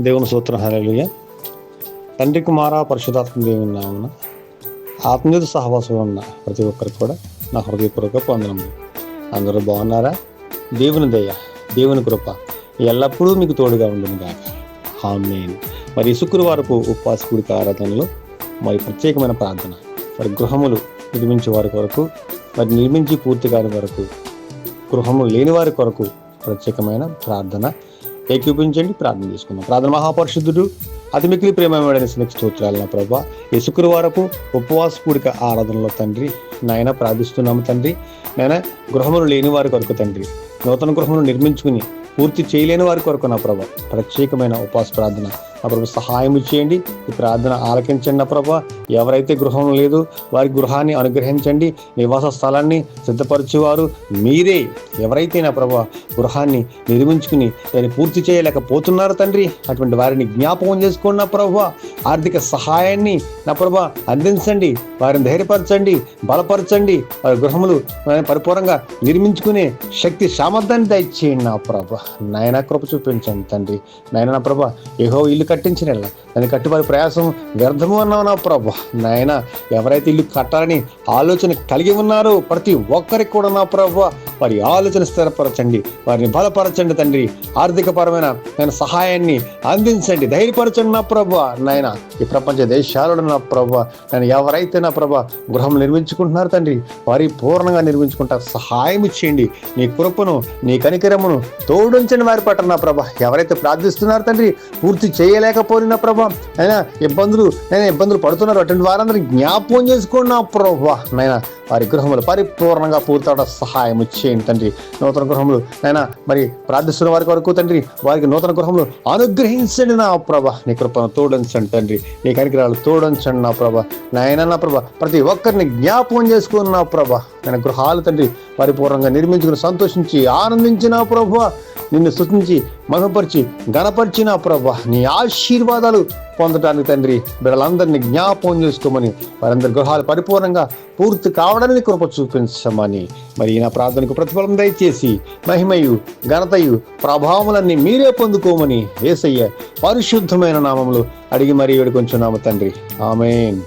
దేవుని సూత్రం హరలుగా తండ్రి కుమార పరిశుధాత్మ దేవుని నామన ఆత్మీయత సహవాసం ఉన్న ప్రతి ఒక్కరికి కూడా నా హృదయపూర్వక పొందనము అందరూ బాగున్నారా? దేవుని దయ దేవుని కృప ఎల్లప్పుడూ మీకు తోడుగా ఉండను కాక హామీన్ మరి శుక్రవారపు ఉపవాస ఆరాధనలో మరి ప్రత్యేకమైన ప్రార్థన. మరి గృహములు నిర్మించే వారి కొరకు మరి నిర్మించి పూర్తి కాని వరకు గృహము లేని వారి కొరకు ప్రత్యేకమైన ప్రార్థన. ఏకీపించండి ప్రార్థన చేసుకుందాం. ప్రార్థన మహాపరిశుద్ధుడు అతి మిక్కిలి ప్రేమమైన స్నేక్ స్తోత్రాలు నా ప్రభా ఈ శుక్రవారపు ఉపవాస కూడిక ఆరాధనలో తండ్రి నాయన ప్రార్థిస్తున్నాము తండ్రి. నాయన గృహములు లేని వారి కొరకు తండ్రి నూతన గృహమును నిర్మించుకుని పూర్తి చేయలేని వారి కొరకు నా ప్రభ ప్రత్యేకమైన ఉపవాస ప్రార్థన ప్రభు సహాయం చేయండి. ఈ ప్రార్థన ఆలకించండి నా ప్రభ. ఎవరైతే గృహం లేదు వారి గృహాన్ని అనుగ్రహించండి. నివాస స్థలాన్ని సిద్ధపరచేవారు మీరే. ఎవరైతే నా ప్రభ గృహాన్ని నిర్మించుకుని దాన్ని పూర్తి చేయలేకపోతున్నారు తండ్రి అటువంటి వారిని జ్ఞాపకం చేసుకోండి నా ప్రభు. ఆర్థిక సహాయాన్ని నా ప్రభ అందించండి వారిని ధైర్యపరచండి బలపరచండి వారి గృహములు పరిపూర్ణంగా నిర్మించుకునే శక్తి సామర్థ్యాన్ని దయచేయండి నా ప్రభ. నాయన కృప చూపించండి తండ్రి. నాయన నా ప్రభ ఏహో ఇల్లు కట్టించిన దాన్ని కట్టుబడి ప్రయాసం వ్యర్థము అన్నావు నా ప్రభు. నాయన ఎవరైతే ఇల్లు కట్టాలని ఆలోచన కలిగి ఉన్నారో ప్రతి ఒక్కరికి కూడా నా ప్రభు వారి ఆలోచన స్థిరపరచండి. వారిని బలపరచండి తండ్రి. ఆర్థికపరమైన నేను సహాయాన్ని అందించండి. ధైర్యపరచండి నా ప్రభ. నాయన ఈ ప్రపంచ దేశాలలో నా ప్రభు నేను ఎవరైతే నా ప్రభ గృహం నిర్మించుకుంటున్నారు తండ్రి వారి పూర్ణంగా నిర్మించుకుంటారు. సహాయం చేయండి. నీ కృపను నీ కనికరమును తోడుంచండి వారి పట్ల నా ప్రభ. ఎవరైతే ప్రార్థిస్తున్నారు తండ్రి పూర్తి చేయలేకపోయిన ప్రభా. అయినా ఇబ్బందులు నేను ఇబ్బందులు పడుతున్నారు. అటువంటి వారందరినీ జ్ఞాపకం చేసుకోండి నా ప్రభ. నైనా వారి గృహములు పరిపూర్ణంగా పూర్తవడం సహాయం చేయండి తండ్రి. నూతన గృహములు నైనా మరి ప్రార్థిస్తున్న వారి వరకు తండ్రి వారికి నూతన గృహములు అనుగ్రహించండి నా ప్రభ. నీ కృపను తోడించండి తండ్రి. నీ కనికరాలు తోడించండి నా ప్రభ. నాయన నా ప్రభ ప్రతి ఒక్కరిని జ్ఞాపకం చేసుకుని నా ప్రభ. నేను గృహాలు తండ్రి పరిపూర్ణంగా నిర్మించుకుని సంతోషించి ఆనందించిన ప్రభ. నిన్ను స్తుతించి మగపరిచి గణపరిచిన ప్రభ. నీ ఆశీర్వాదాలు పొందడానికి తండ్రి బిడ్డలందరినీ జ్ఞాపకం చేసుకోమని వారందరి గృహాలు పరిపూర్ణంగా పూర్తి కావడానికి కృప చూపించమని. మరి నా ప్రార్థనకు ప్రతిఫలం దయచేసి మహిమయు ఘనతయు ప్రభావములన్నీ మీరే పొందుకోమని ఏసయ్య పరిశుద్ధమైన నామములు అడిగి మరీ వేడుకొంచున్నాము తండ్రి. ఆమెన్.